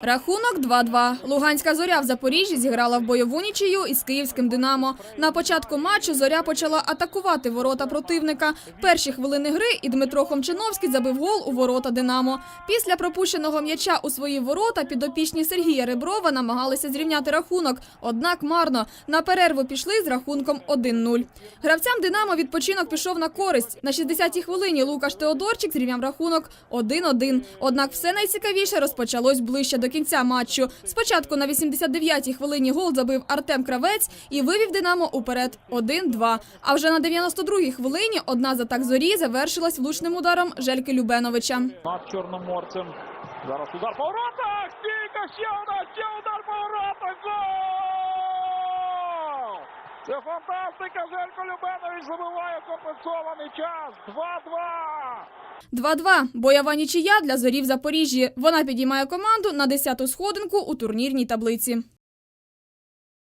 Рахунок 2-2. Луганська зоря в Запоріжжі зіграла в бойову нічию із київським Динамо. На початку матчу зоря почала атакувати ворота противника. Перші хвилини гри і Дмитро Хомчиновський забив гол у ворота Динамо. Після пропущеного м'яча у свої ворота підопічні Сергія Реброва намагалися зрівняти рахунок. Однак марно на перерву пішли з рахунком 1-0. Гравцям Динамо відпочинок пішов на користь. На 60-й хвилині Лукаш Теодорчик зрівняв рахунок 1-1. Однак все найцікавіше розпочалось ближче до кінця матчу. Спочатку на 89-й хвилині гол забив Артем Кравець і вивів Динамо уперед 1-2. А вже на 92-й хвилині одна з атак зорі завершилась влучним ударом Жельки Любеновича. над чорноморцем. Зараз удар по воротах! Стійка, ще удар, ще удар по воротах! Гол! Це фантастика! Желько Любенович забиває компенсований час. 2-2! 2-2. Бойова нічия для зорів Запоріжжі. Вона підіймає команду на 10-ту сходинку у турнірній таблиці.